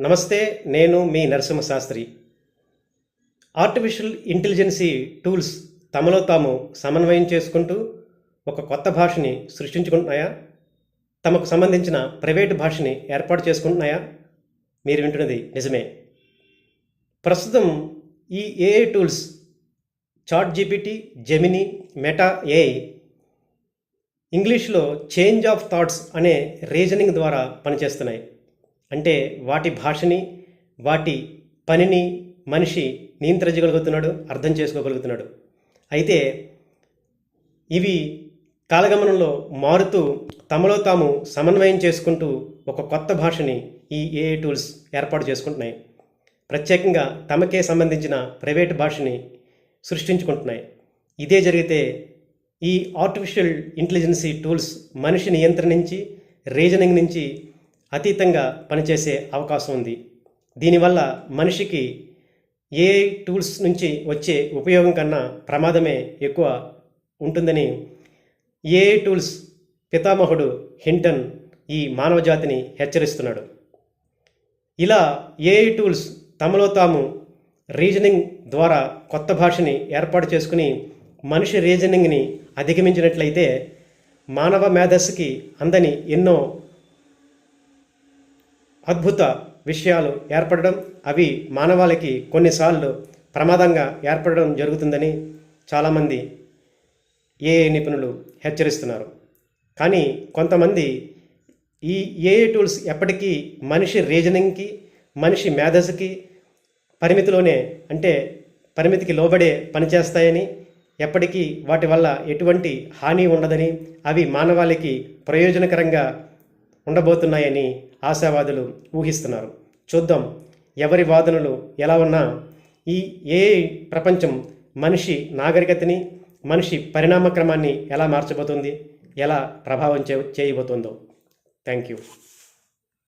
నమస్తే నేను మీ Narasimha Sastri artificial intelligence tools తమలో తాము సమన్వయం చేసుకుంటూ ఒక కొత్త భాషని సృష్టించుకుంటున్నాయా? తమకు సంబంధించిన ప్రైవేటు భాషని ఏర్పాటు చేసుకుంటున్నాయా? మీరు వింటున్నది నిజమే. ప్రస్తుతం ఈ AI tools chat GPT Gemini Meta AI ఇంగ్లీష్లో చేంజ్ ఆఫ్ థాట్స్ అనే రీజనింగ్ ద్వారా పనిచేస్తున్నాయి. అంటే వాటి భాషని వాటి పనిని మనిషి నియంత్రించగలుగుతున్నాడు అర్థం చేసుకోగలుగుతున్నాడు. అయితే ఇవి కాలగమనంలో మారుతూ తమలో తాము సమన్వయం చేసుకుంటూ ఒక కొత్త భాషని ఈ ఏఐ టూల్స్ ఏర్పాటు చేసుకుంటున్నాయి. ప్రత్యేకంగా తమకే సంబంధించిన ప్రైవేట్ భాషని సృష్టించుకుంటున్నాయి. ఇదే జరిగితే ఈ ఆర్టిఫిషియల్ ఇంటెలిజెన్సీ టూల్స్ మనిషి నియంత్రణ నుంచి రీజనింగ్ నుంచి అతీతంగా పనిచేసే అవకాశం ఉంది. దీనివల్ల మనిషికి ఏఐ టూల్స్ నుంచి వచ్చే ఉపయోగం కన్నా ప్రమాదమే ఎక్కువ ఉంటుందని ఏఐ టూల్స్ పితామహుడు హింటన్ ఈ మానవ జాతిని హెచ్చరిస్తున్నాడు. ఇలా ఏఐ టూల్స్ తమలో తాము రీజనింగ్ ద్వారా కొత్త భాషని ఏర్పాటు చేసుకుని మనిషి రీజనింగ్ని అధిగమించినట్లయితే మానవ మేధస్సుకి అందని ఎన్నో అద్భుత విషయాలు ఏర్పడడం అవి మానవాళికి కొన్నిసార్లు ప్రమాదంగా ఏర్పడడం జరుగుతుందని చాలామంది ఏఐ నిపుణులు హెచ్చరిస్తున్నారు. కానీ కొంతమంది ఈ ఏఐ టూల్స్ ఎప్పటికీ మనిషి రీజనింగ్కి మనిషి మేధస్సుకి పరిమితిలోనే అంటే పరిమితికి లోబడే పనిచేస్తాయని ఎప్పటికీ వాటి వల్ల ఎటువంటి హాని ఉండదని అవి మానవాళికి ప్రయోజనకరంగా ఉండబోతున్నాయని ఆశావాదులు ఊహిస్తున్నారు. చూద్దాం ఎవరి వాదనలు ఎలా ఉన్నా ఈ ఏ ప్రపంచం మనిషి నాగరికతని మనిషి పరిణామ క్రమాన్ని ఎలా మార్చబోతుంది ఎలా ప్రభావం చే చేయబోతుందో. Thank you